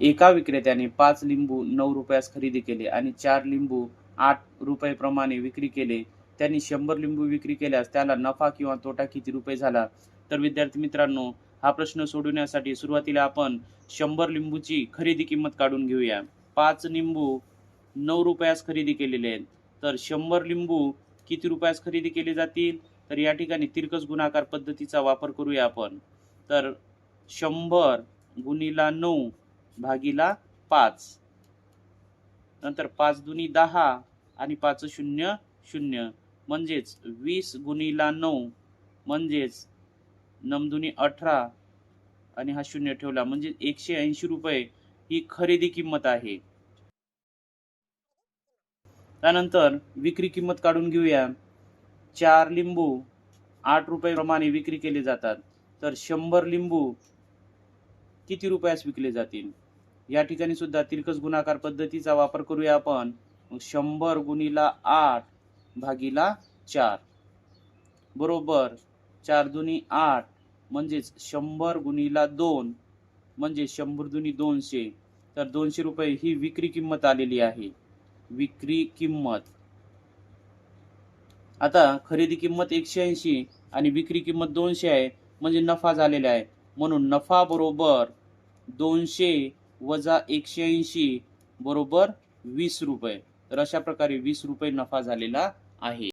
एका विक्रेत्याने पाच लिंबू नऊ रुपयास खरेदी केले आणि चार लिंबू आठ रुपये प्रमाणे विक्री केले. त्यांनी शंभर लिंबू विक्री केल्यास त्याला नफा किंवा तोटा किती रुपये झाला? तर विद्यार्थी मित्रांनो हा प्रश्न सोडवण्यासाठी सुरुवातीला आपण शंभर लिंबूची खरेदी किंमत काढून घेऊया. पाच लिंबू नऊ रुपयास खरेदी केलेले आहेत. तर शंभर लिंबू किती रुपयास खरेदी केले जातील? तर या ठिकाणी तिरकस गुणाकार पद्धतीचा वापर करूया आपण. तर शंभर गुणिला नऊ भागीला पाच. नंतर पाच दुनी दहा आणि पाच शून्य शून्य. म्हणजेच वीस गुणीला नऊ. म्हणजेच नमदुनी अठरा. आणि हा शून्य ठेवला. म्हणजे एकशे ऐंशी रुपये ही खरेदी किंमत आहे. त्यानंतर विक्री किंमत काढून घेऊया. चार लिंबू आठ रुपये प्रमाणे विक्री केले जातात. तर शंभर लिंबू किती रुपयास विकले जातील? या ठिकाणी सुद्धा तिरकस गुणाकार पद्धतीचा वापर करूया आपण. शंभर गुणिला आठ भागीला चार. बरोबर चार दुनी आठ म्हणजेच शंभर गुणिला दोन म्हणजे शंभर दुनी दोनशे. तर दोनशे रुपये ही विक्री किंमत आलेली आहे. विक्री किंमत. आता खरेदी किंमत एकशे ऐंशी आणि विक्री किंमत दोनशे आहे. म्हणजे नफा झालेला आहे. म्हणून नफा बरोबर दोनशे वजा एकशे ऐंशी बरोबर वीस रुपये. तर अशा प्रकारे वीस रुपये नफा झालेला आहे.